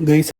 Guys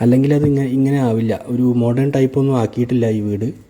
അല്ലെങ്കിൽ അത് ഇങ്ങനെ ആവില്ല. ഒരു മോഡേൺ ടൈപ്പ് ഒന്നും ആക്കിയിട്ടില്ല ഈ വീട്.